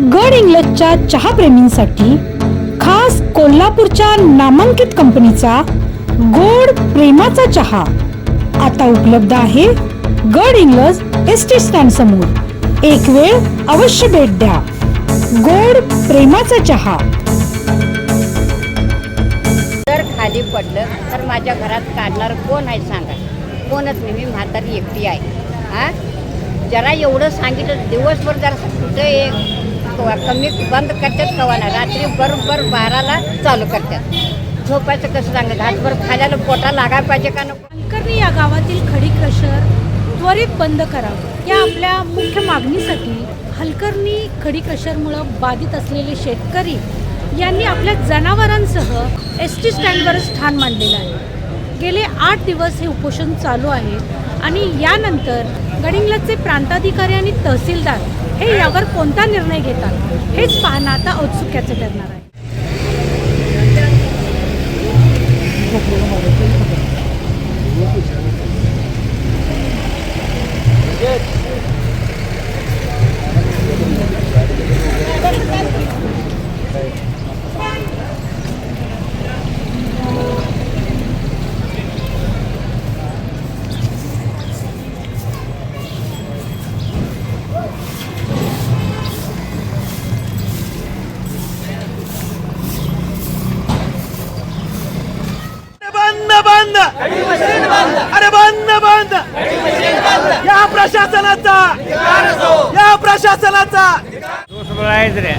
गड इंग्लजच्या चहाप्रेमींसाठी खास कोल्हापूरच्या नामांकित कंपनीचा गोड प्रेमाचा चहा आता उपलब्ध आहे गड इंग्लज एस टी स्टँड समोर. एक वेळ अवश्य भेट द्या. गोड प्रेमाचा चहा. जर खाली पडलं तर माझ्या घरात काढणार कोण आहे सांगा? कोणच नाही मी म्हातारी एकटी आहे. हा? जरा एवढं सांगितलं दिवसभर जरा कुठं एक कमी बंद करतात कवाना. रात्री बरोबर बाराला चालू करतात. झोपायचं कसं सांगत? घासभर खाल्याला पोटा लागायला पाहिजे का नको? अंकरणी या गावातील खडी क्रशर त्वरित बंद करावं. या आपल्या मुख्य मागणीसाठी हलकर्णी खडी क्रशरमुळं बाधित असलेले शेतकरी यांनी आपल्या जनावरांसह एस टी स्टँडवरच ठाण मांडलेलं आहे. गेले आठ दिवस हे उपोषण चालू आहे आणि यानंतर गडिंगलाचे प्रांताधिकारी आणि तहसीलदार हे यावर कोणता निर्णय घेतात हेच पाहणं आता औत्सुक्याचं ठरणार आहे. अरे बंद बंद या प्रशासनाचा या प्रशासनाचा ದೋಷಗಳಾಯ್ತ್ರಿ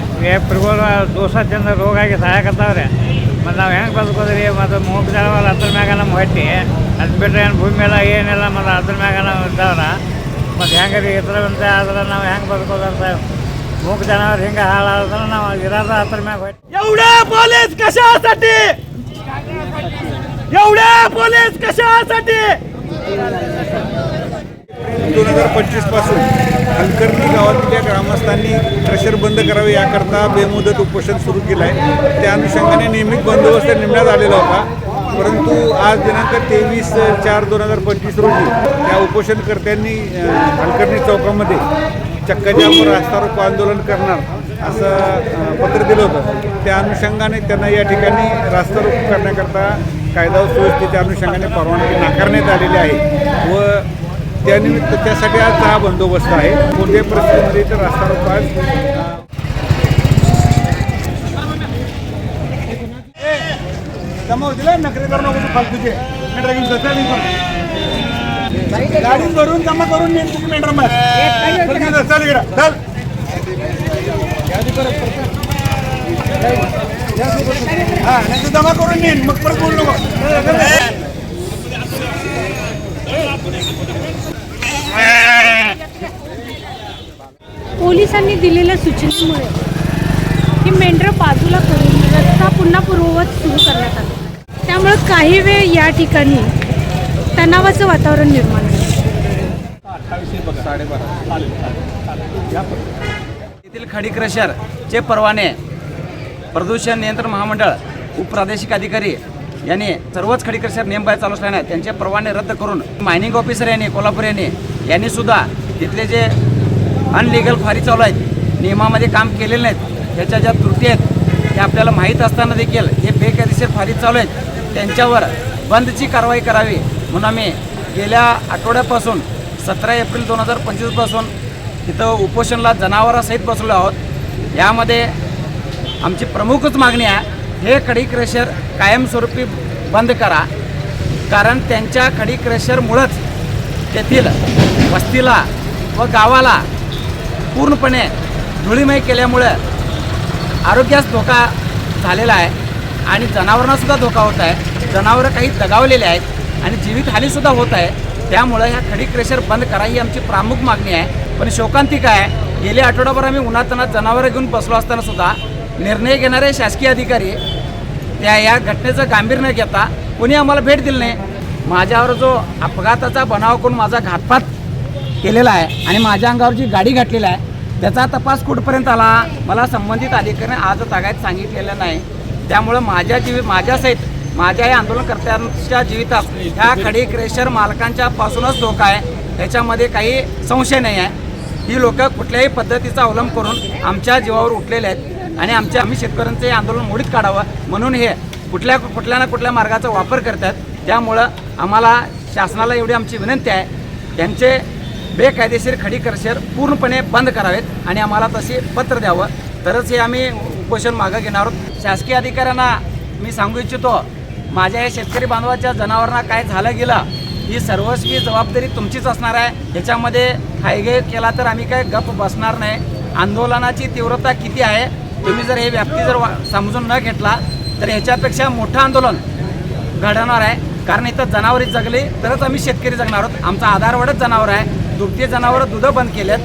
ಚಂದ ರೋಗ ಆಗಿ ಸಾಯಕತ್ತಾವ್ರಿ ಮತ್ತು ನಾವು ಹೆಂಗೆ ಬದುಕೋದ್ರಿ? ಮತ್ತು ಮೂಗ್ ಜಾಗವಲ್ಲ ಅದ್ರ ಮ್ಯಾಗ ನಮ್ಮ ಹೊಟ್ಟಿ. ಅದು ಬಿಟ್ಟರೆ ಏನು ಭೂಮಿ ಎಲ್ಲ ಏನಿಲ್ಲ ಮತ್ತು ಅದ್ರ ಮ್ಯಾಗ ನಾವು ಇದ್ದಾವ್ರ. ಮತ್ತು ಹೆಂಗೆ ರೀ ಇದ್ರ ಅಂತ ಆದ್ರೆ ನಾವು ಹೆಂಗೆ ಬದುಕೋದಂತ ಮೂಗ್ ಜನವ್ರು ಹಿಂಗೆ ಹಾಳಾದ್ರೆ ನಾವು ಇರೋದ ಅದ್ರ ಮ್ಯಾಗ ಹೊಟ್ಟಿ. ಎವಡೇ ಪೊಲೀಸ್ ಕಶಾसाठी एवढे पोलीस कशासाठी? दोन हजार पंचवीसपासून हलकर्णी गावातल्या ग्रामस्थांनी क्रशर बंद करावे याकरता बेमुदत उपोषण सुरू केलं आहे त्या अनुषंगाने नियमित बंदोबस्त नेमण्यात आलेला होता. परंतु आज दिनांक तेवीस चार दोन हजार पंचवीस रोजी त्या उपोषणकर्त्यांनी अ, हलकर्णी चौकामध्ये चक्काजाम रास्ता रोको आंदोलन करणार असं पत्र दिलं होतं. त्या अनुषंगाने त्यांना या ठिकाणी रास्ता रोको करण्याकरता कायदा व सुव्यवस्थेच्या अनुषंगाने परवानगी नाकारण्यात आलेली आहे व त्यानिमित्त त्यासाठी आज हा बंदोबस्त आहे. कोणत्याही परिस्थितीमध्ये तर रस्ता रोको आज. जमा दिला नखरे करू नको फालतूचे. घेऊन भरून जमा करून नेन तुम्ही मेंढरा मार. चल इकडं, चल. नाही जमा करून नेन मग परत बोलू नको पोलिसांनी दिलेल्या सूचनेमुळे ही मेंढरं बाजूला करून रस्ता पुन्हा पूर्ववत सुरू करण्यात आला. त्यामुळे काही वेळ या ठिकाणी तणावाचं वातावरण निर्माण झालं. येथील खडी क्रशरचे परवाने प्रदूषण नियंत्रण महामंडळ उपप्रादेशिक अधिकारी यांनी सर्वच खडी क्रशर नेमबाहेर चालू असल्याने त्यांचे परवाने रद्द करून मायनिंग ऑफिसर यांनी कोल्हापूर यांनी यांनी सुद्धा तिथले जे अनलिगल फारी चालू आहेत नियमामध्ये काम केलेले नाहीत त्याच्या ज्या त्रुटी आहेत त्या आपल्याला माहीत असताना देखील हे बेकायदेशीर फारी चालू आहेत. त्यांच्यावर बंदची कारवाई करावी म्हणून आम्ही गेल्या आठवड्यापासून सतरा एप्रिल दोन हजार पंचवीसपासून तिथं उपोषणला जनावरासहित बसलो आहोत. यामध्ये आमची प्रमुखच मागणी आहे हे खडी क्रेशर कायमस्वरूपी बंद करा. कारण त्यांच्या खडी क्रेशरमुळंच तेथील वस्तीला व गावाला पूर्णपणे धुळीमय केल्यामुळं आरोग्यास धोका झालेला आहे आणि जनावरांनासुद्धा धोका होत आहे. जनावरं काही दगावलेले आहेत आणि जीवितहानीसुद्धा होत आहे. त्यामुळं ह्या खडी क्रेशर बंद करा ही आमची प्रामुख मागणी आहे. पण शोकांतिक आहे. गेल्या आठवडाभर आम्ही उन्हातानात जनावरं घेऊन बसलो असतानासुद्धा निर्णय घेणारे शासकीय अधिकारी त्या या घटनेचं गांभीर न घेता कोणी आम्हाला भेट दिली नाही. माझ्यावर जो अपघाताचा बनाव करून माझा घातपात केलेला आहे आणि माझ्या अंगावर जी गाडी घातलेली आहे त्याचा तपास कुठपर्यंत आला मला संबंधित अधिकाऱ्याने आज तागायत सांगितलेलं नाही. त्यामुळं माझ्या जीवी माझ्यासहित माझ्या या आंदोलनकर्त्यांच्या जीवितात ह्या खडी क्रेशर मालकांच्या पासूनच धोका आहे. त्याच्यामध्ये काही संशय नाही आहे. ही लोक कुठल्याही पद्धतीचा अवलंब करून आमच्या जीवावर उठलेले आहेत. आणि आमच्या आम्ही शेतकऱ्यांचं हे आंदोलन मोडीत काढावं म्हणून हे कुठल्या कुठल्या ना कुठल्या मार्गाचा वापर करतात त्यामुळं आम्हाला शासनाला एवढी आमची विनंती आहे. त्यांचे बेकायदेशीर खडी पूर्णपणे बंद करावेत आणि आम्हाला तसे पत्र द्यावं. तरच हे आम्ही उपोषण मागं घेणार आहोत. शासकीय अधिकाऱ्यांना मी सांगू इच्छितो माझ्या या शेतकरी बांधवाच्या जनावरांना काय झालं गेलं ही सर्वस्वी जबाबदारी तुमचीच असणार आहे. याच्यामध्ये हायगे केला तर आम्ही काय गप बसणार नाही. आंदोलनाची तीव्रता किती आहे तुम्ही जर हे व्याप्ती जर वा- समजून न घेतला तर ह्याच्यापेक्षा मोठं आंदोलन घडवणार आहे. कारण इथं जनावरे जगली तरच आम्ही शेतकरी जगणार आहोत. आमचा आधारवडच जनावर आहे. दुभती जनावरं दुधं बंद केलेत.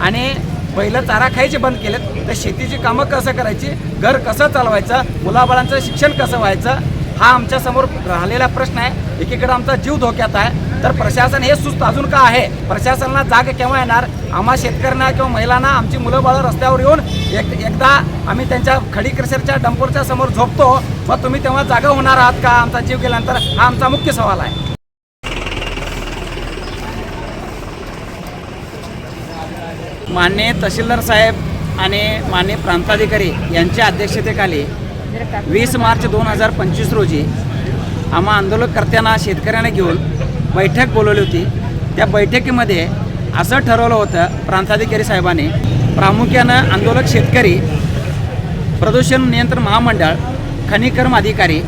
आणि पहिलं चारा खायचे बंद केलेत. तर शेतीची कामं कसं करायची? घर कसं चालवायचं? मुलाबाळांचं शिक्षण कसं व्हायचं? हा आमच्यासमोर राहिलेला प्रश्न आहे. एकीकडं आमचा जीव धोक्यात आहे. तर प्रशासन हे सुस्त अजून का आहे? प्रशासनाला जाग केव्हा येणार? आम्हा शेतकऱ्यांना किंवा महिलांना आमची मुलं बाळं रस्त्यावर येऊन एक एकदा आम्ही त्यांच्या खडी क्रशरच्या डंपोरच्या समोर झोपतो. मग तुम्ही तेव्हा जागा होणार आहात का? आमचा जीव गेल्यानंतर हा आमचा मुख्य सवाल आहे. माननीय तहसीलदार साहेब आणि माननीय प्रांताधिकारी यांच्या अध्यक्षतेखाली वीस मार्च दोन हजार पंचवीस रोजी आम्हा आंदोलनकर्त्यांना शेतकऱ्यांना घेऊन बैठक बोलवली होती. त्या बैठकीमध्ये असं ठरवलं होतं प्रांताधिकारी साहेबांनी प्रामुख्यानं आंदोलक शेतकरी प्रदूषण नियंत्रण महामंडळ खनिकर्म अधिकारी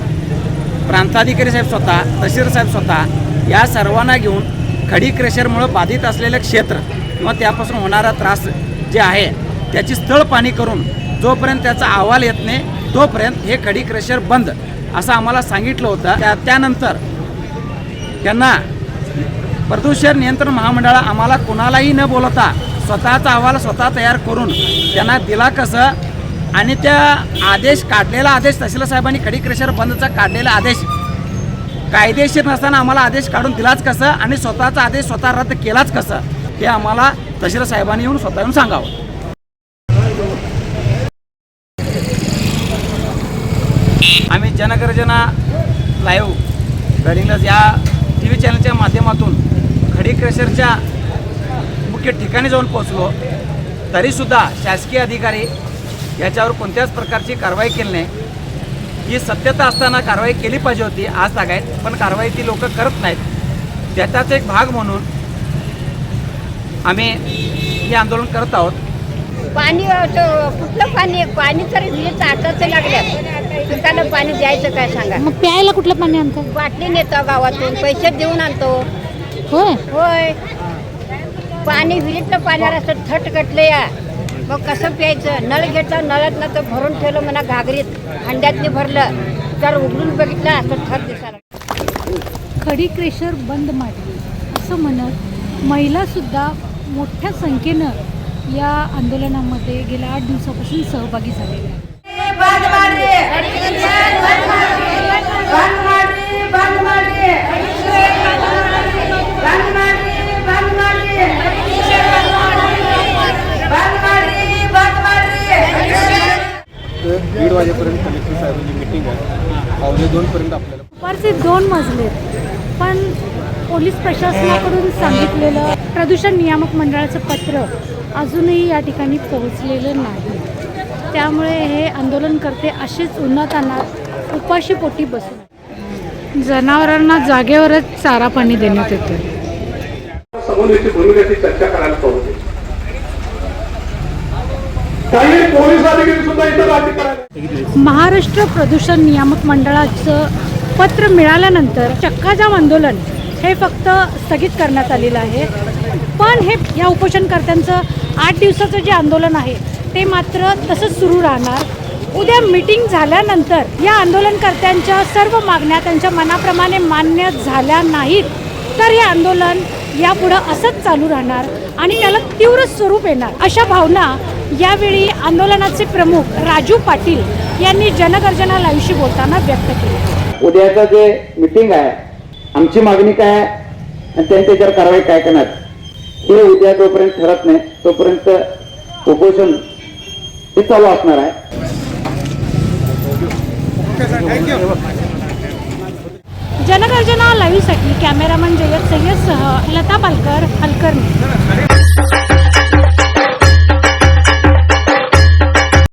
प्रांताधिकारी साहेब स्वतः तहसील साहेब स्वतः या सर्वांना घेऊन खडी क्रेशरमुळं बाधित असलेलं क्षेत्र किंवा त्यापासून होणारा त्रास जे आहे त्याची स्थळ पाणी करून जोपर्यंत त्याचा अहवाल येत नाही तोपर्यंत हे खडी क्रेशर बंद असं आम्हाला सांगितलं होतं. त्या त्यानंतर त्यांना प्रदूषण नियंत्रण महामंडळ आम्हाला कोणालाही न बोलवता स्वतःचा अहवाल स्वतः तयार करून त्यांना दिला कसं? आणि त्या आदेश काढलेला आदेश तहसीलदार साहेबांनी खडी क्रेशर बंदचा काढलेला आदेश कायदेशीर नसताना आम्हाला आदेश काढून दिलाच कसं? आणि स्वतःचा आदेश स्वतः रद्द केलाच कसं? हे आम्हाला तहसीलदार साहेबांनी येऊन स्वतः येऊन सांगावं. आम्ही जनगर्जना लाईव्ह गडिंग्लज या टी व्ही चॅनलच्या माध्यमातून खडी क्रेशरच्या मुख्य ठिकाणी जाऊन पोहोचलो. तरीसुद्धा शासकीय अधिकारी याच्यावर कोणत्याच प्रकारची कारवाई केली नाही. ही सत्यता असताना कारवाई केली पाहिजे होती आज तागायत पण कारवाई ती लोक करत नाहीत. त्याचाच एक भाग म्हणून आम्ही हे आंदोलन करत आहोत. पाणी कुठलं पाणी पाणी तर आटाचं लागल्यात पिकाला पाणी द्यायचं काय सांगा? मग प्यायला कुठलं पाणी आणतात बाटली नेतो गावातून पैसे देऊन आणतो. होय? होय. पाणी विहिरीतलं पाण्याला असं थट कटलं या. मग कसं प्यायचं? नळ घेतला नळातलं तर भरून ठेवलं म्हणा घागरीत. हंड्यातनी भरलं. तर उघडून बघितलं असं थट दिसायला खडी क्रेशर बंद मारली असं म्हणत महिलासुद्धा मोठ्या संख्येनं या आंदोलनामध्ये गेल्या आठ दिवसापासून सहभागी झालेल्या आहेत. दीड वाजेपर्यंत कलेक्टर साहेबांची मिटिंग आहे. पावणे दोनपर्यंत आपल्याला दुपारचे दोन मजले पण पोलीस प्रशासनाकडून सांगितलेलं प्रदूषण नियामक मंडळाचं पत्र अजूनही या ठिकाणी पोहोचलेलं नाही. त्यामुळे हे आंदोलनकर्ते असेच उन्हातानात उपाशी पोटी बसून जनावरांना जागेवरच चारा पाणी देण्यात येतं चर्चा करायला पाहिजे महाराष्ट्र प्रदूषण नियामक मंडळाचं पत्र मिळाल्यानंतर चक्काजाम आंदोलन हे फक्त स्थगित करण्यात आलेलं आहे. पण हे या उपोषणकर्त्यांचं आठ दिवसाचं जे आंदोलन आहे ते मात्र तसंच सुरू राहणार. उद्या मीटिंग झाल्यानंतर या आंदोलनकर्त्यांच्या सर्व मागण्या त्यांच्या मनाप्रमाणे मान्य झाल्या नाहीत तर हे आंदोलन यापुढं असंच चालू राहणार आणि त्याला तीव्र स्वरूप येणार. अशा भावना यावेळी आंदोलनाचे प्रमुख राजू पाटील यांनी जनगर्जना लाईव्हशी बोलताना व्यक्त केली. उद्याचं जे मिटिंग आहे आमची मागणी काय आणि त्यांनी त्याच्यावर कारवाई काय करणार? हे उद्या जोपर्यंत ठरत नाही तोपर्यंत उपोषण हे चालू असणार आहे. जनगर्जना लाईव्हसाठी कॅमेरामन जयत सय्यदसह लता पालकर हलकर्णी.